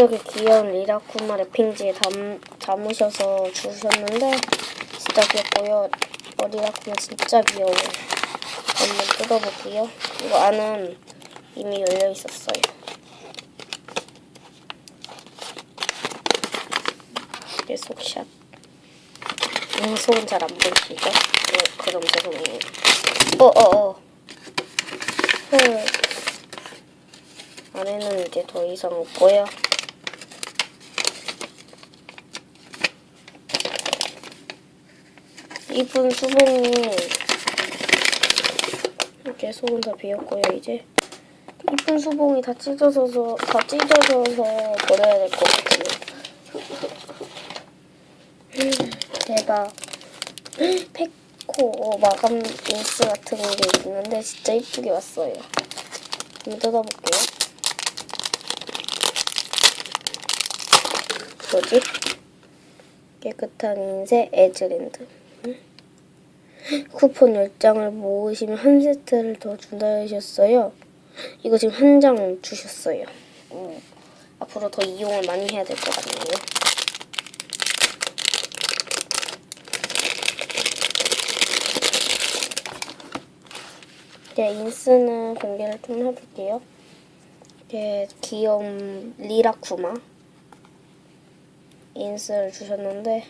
여기 귀여운 리라쿠마 랩핑지에 담, 담으셔서 주셨는데 진짜 귀엽고요. 어, 리라쿠마 진짜 귀여워요. 한번 뜯어볼게요. 이거 안은 이미 열려 있었어요. 이게 속샷. 음, 속은 잘 안 보이시죠? 네, 그럼 죄송해요. 어어어. 헐. 안에는 이제 더 이상 없고요. 이쁜 수봉이 이렇게 속은 다 비었고요. 이제 이쁜 수봉이 다 찢어져서 다 찢어져서 버려야 될 것 같아요. 음, 대박. 페코 마감 인스 같은 게 있는데 진짜 이쁘게 왔어요. 한번 뜯어볼게요. 뭐지? 깨끗한 인쇄 에즈랜드. 응? 쿠폰 10장을 모으시면 한 세트를 더 준다 하셨어요. 이거 지금 한 장 주셨어요. 음, 앞으로 더 이용을 많이 해야 될 것 같네요. 네, 인스는 공개를 좀 해볼게요. 이렇게 귀여운 리라쿠마 인스를 주셨는데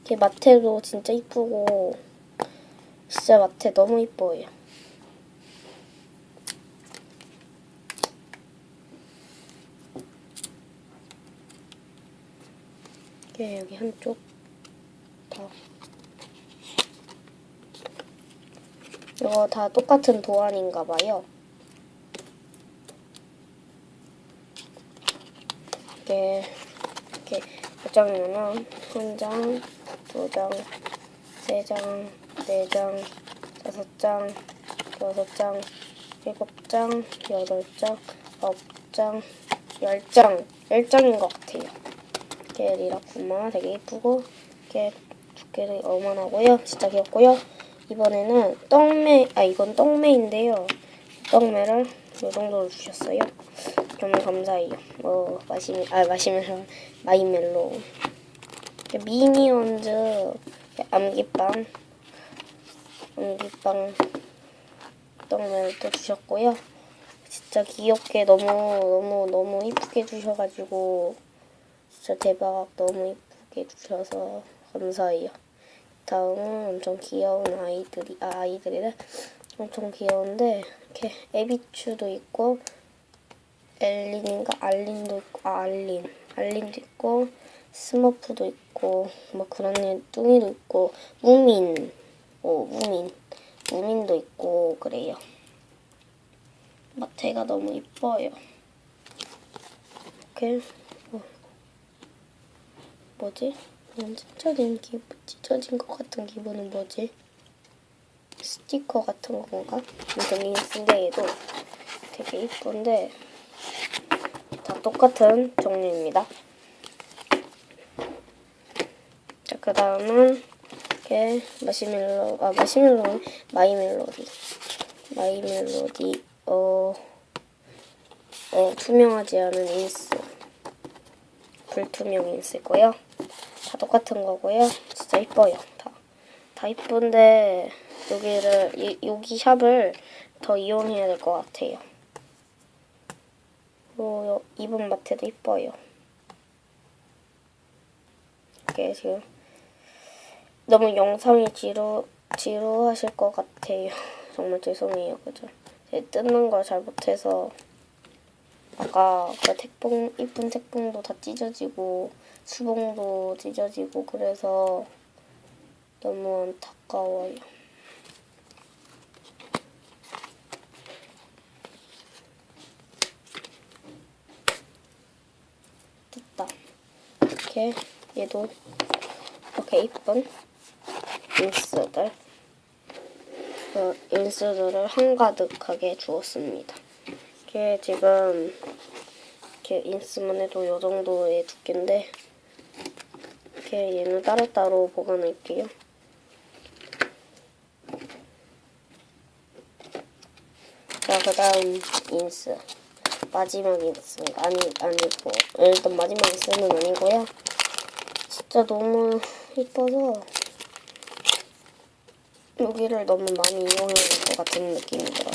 이렇게 마테도 진짜 이쁘고 진짜 마테 너무 이뻐요. 이게 여기 한쪽 다 이거 다 똑같은 도안인가 봐요. 이게 이렇게 몇 장이냐면 한 장, 두 장, 세 장, 네 장, 다섯 장, 여섯 장, 일곱 장, 여덟 장, 아홉 장, 열 장, 열 장인 것 같아요. 이렇게 리라쿠마 되게 이쁘고 이렇게 두께도 어만하고요. 진짜 귀엽고요. 이번에는 떡메, 아 이건 떡메인데요. 떡메를 이 정도로 주셨어요. 너무 감사해요. 어 마시멜, 아 마시멜로, 마이멜로. 미니언즈 암기빵, 암기빵 떡메를 또 주셨고요. 진짜 귀엽게 너무 너무 너무 이쁘게 주셔가지고 진짜 대박 너무 이쁘게 주셔서 감사해요. 다음은 엄청 귀여운 아이들이 아 아이들이래 엄청 귀여운데 이렇게 에비추도 있고 엘린인가 알린도 있고 아 알린 알린도 있고 스머프도 있고 뭐 그런 애 뚱이도 있고 무민 오 무민 무민도 있고 그래요 마테가 너무 이뻐요 이렇게 뭐, 뭐지? 그냥 찢어진 기분, 찢어진 것 같은 기분은 뭐지? 스티커 같은 건가? 인스인데 얘도 되게 이쁜데 다 똑같은 종류입니다. 자, 그 다음은 이렇게 마시멜로, 아, 마시멜로, 마이멜로디. 마이멜로디, 어, 어, 투명하지 않은 인스. 불투명 인스고요. 다 똑같은 거고요. 진짜 이뻐요. 다. 다 이쁜데 여기를 이, 여기 샵을 더 이용해야 될 것 같아요. 그리고 이분 마트도 이뻐요. 이게 지금 너무 영상이 지루 지루하실 것 같아요. 정말 죄송해요, 그죠? 뜯는 걸 잘 못해서 아까 그 택봉 이쁜 택봉도 다 찢어지고 수봉도 찢어지고 그래서 너무 안타까워요. 됐다. 이렇게 얘도 이렇게 이쁜 인스들 그 인스들을 한가득하게 주었습니다. 이게 지금 이렇게 인스만 해도 이 정도의 두께인데 이렇게 얘는 따로따로 보관할게요. 자, 그 다음 인스. 마지막 인스가 아니 아니고 일단 마지막 인스는 아니고요. 진짜 너무 이뻐서 여기를 너무 많이 이용해야 될것 같은 느낌이 들어요.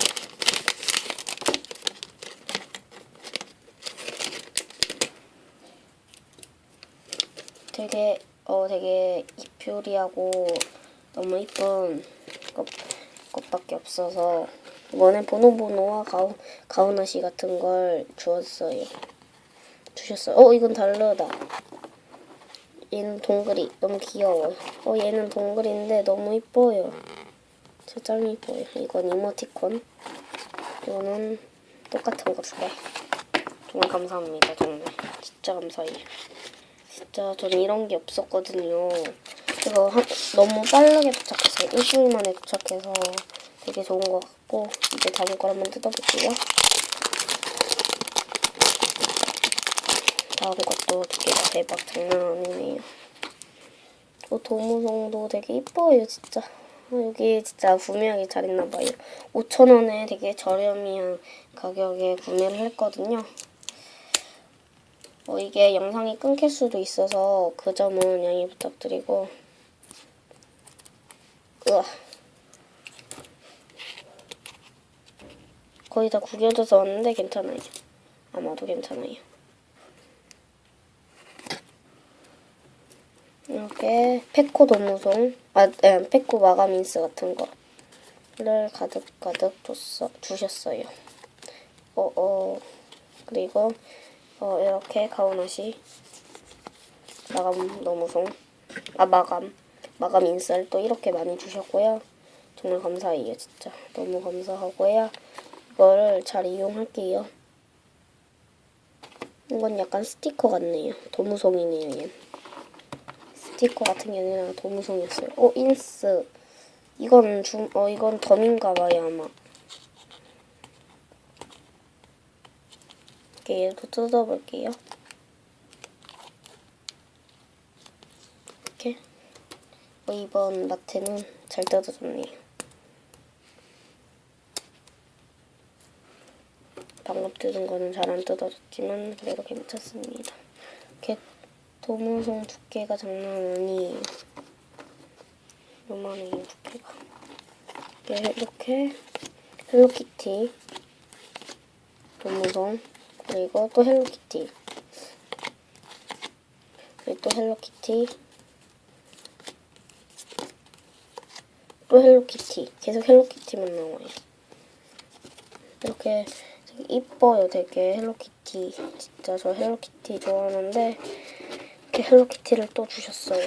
되게 어 되게 이퓨리하고 너무 이쁜 것, 것밖에 없어서 이번에 보노보노와 가오, 가오나시 같은 걸 주었어요. 주셨어요. 어 이건 다르다. 얘는 동그리 너무 귀여워요. 어 얘는 동그리인데 너무 이뻐요. 진짜 짱 이뻐요. 이건 이모티콘. 이거는 똑같은 거두 개. 정말 감사합니다. 정말 진짜 감사해요. 진짜 저는 이런 게 없었거든요. 이거 한, 너무 빠르게 도착했어요. 일주일 만에 도착해서 되게 좋은 것 같고 이제 다음 걸 한번 뜯어볼게요. 다음 것도 두께가 대박 장난 아니네요. 어, 도무송도 되게 이뻐요 진짜. 어, 여기 진짜 구매하기 잘했나봐요. 5,000원에 되게 저렴이 한 가격에 구매를 했거든요. 어, 이게 영상이 끊길 수도 있어서 그 점은 양해 부탁드리고 으아 거의 다 구겨져서 왔는데 괜찮아요 아마도 괜찮아요 이렇게 페코 도무송 아, 네, 페코 마감 인스 같은 거를 가득가득 줬어, 주셨어요. 어, 어, 그리고 어, 이렇게 가오나시 마감 너무송 아 마감 마감 인썰 또 이렇게 많이 주셨고요. 정말 감사해요 진짜. 너무 감사하고요. 이거를 잘 이용할게요. 이건 약간 스티커 같네요. 도무송이네요 얘 스티커 같은 게 아니라 도무송이었어요 어 인스 이건 중, 어 이건 덤인가 봐요 아마 이렇게 얘도 뜯어볼게요. 이렇게 어, 이번 마트는 잘 뜯어졌네요. 방금 뜯은 거는 잘 안 뜯어졌지만 그래도 괜찮습니다. 도무송 두께가 장난 아니에요. 요만해요 두께가. 이렇게 헬로키티 도무송 그리고 또 헬로키티. 그리고 또 헬로키티. 또 헬로키티. 계속 헬로키티만 나와요. 이렇게 되게 이뻐요, 되게 헬로키티. 진짜 저 헬로키티 좋아하는데 이렇게 헬로키티를 또 주셨어요.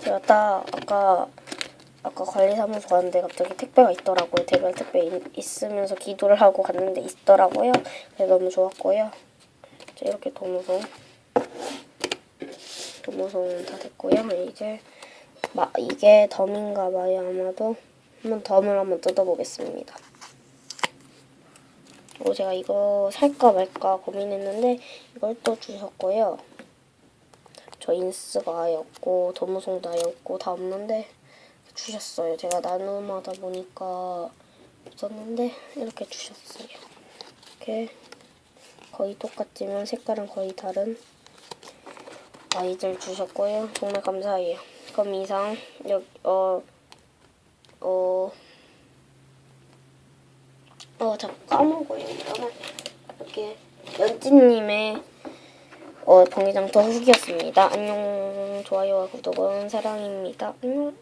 제가 딱 아까 아까 관리사무소 갔는데 갑자기 택배가 있더라고요. 대발 택배 있- 있으면서 기도를 하고 갔는데 있더라고요. 그래서 너무 좋았고요. 자, 이렇게 도무송 도무송 다 됐고요. 이제 마, 이게 덤인가 봐요. 아마도 한번 덤을 한번 뜯어보겠습니다. 오, 제가 이거 살까 말까 고민했는데 이걸 또 주셨고요. 저 인스가 아예 없고 도무송도 아예 없고 다 없는데 주셨어요. 제가 나눔하다 보니까 없었는데 이렇게 주셨어요. 이렇게 거의 똑같지만 색깔은 거의 다른 아이들 주셨고요. 정말 감사해요. 그럼 이상 여기 어 어, 어, 자꾸 까먹어요. 일단은 이렇게 연찌님의 어, 번개장터 후기였습니다. 안녕, 좋아요와 구독은 사랑입니다. 안녕.